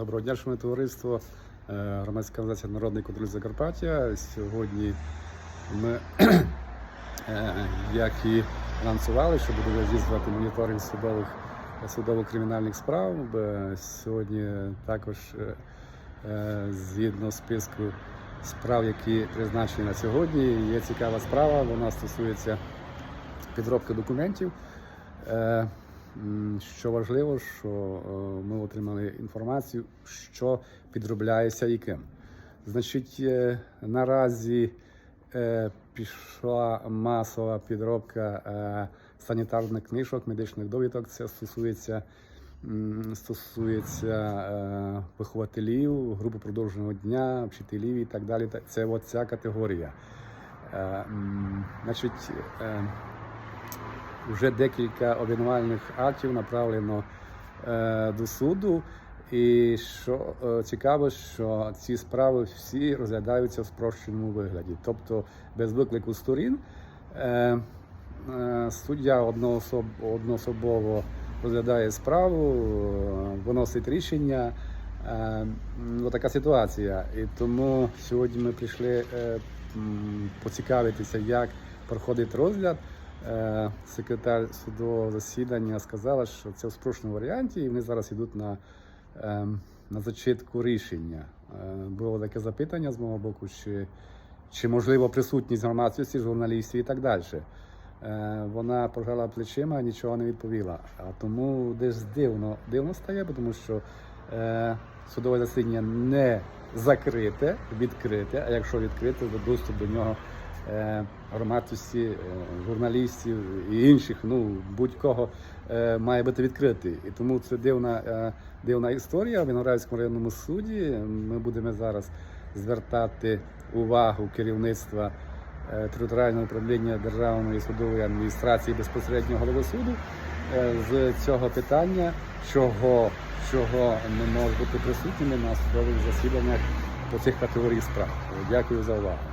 Доброго дня, шановне товариство. Е, Громадська організація Народний контроль Закарпаття. Сьогодні ми, е, як і анонсували, що будемо здійснювати моніторинг судових судово-кримінальних справ. Сьогодні також е, згідно списку справ, які призначені на сьогодні, є цікава справа. Вона стосується підробки документів. Що важливо, що е, ми отримали інформацію, що підробляється і ким. Значить, е, наразі е, пішла масова підробка санітарних книжок, медичних довідок. Це стосується, стосується вихователів, групи продовженого дня, вчителів і так далі. Це от ця категорія. Значить, вже декілька обвинувальних актів направлено е, до суду. І що е, цікаво, що ці справи всі розглядаються в спрощеному вигляді, тобто без виклику сторін. Е, суддя одноособ, одноособово розглядає справу, виносить рішення. Така ситуація. І тому сьогодні ми прийшли поцікавитися, як проходить розгляд. Е, Секретар судового засідання сказала, що це в спрощеному варіанті, і вони зараз йдуть на, е, на зачитку рішення. Е, Було таке запитання з мого боку, чи, чи можливо присутність громадськості, журналістів і так далі. Е, Вона пожала плечима, нічого не відповіла. А тому десь дивно, дивно стає, тому що судове засідання не закрите, відкрите, а якщо відкрите, то доступ до нього е, громадськості, е, журналістів і інших, ну будь-кого е, має бути відкритий. І тому це дивна, дивна історія в Віноградському районному суді. Ми будемо зараз звертати увагу керівництва територіального управління Державної судової адміністрації безпосередньо голови суду е, з цього питання, чого, чого не можуть бути присутніми на судових засіданнях по цих категоріях справ. Дякую за увагу.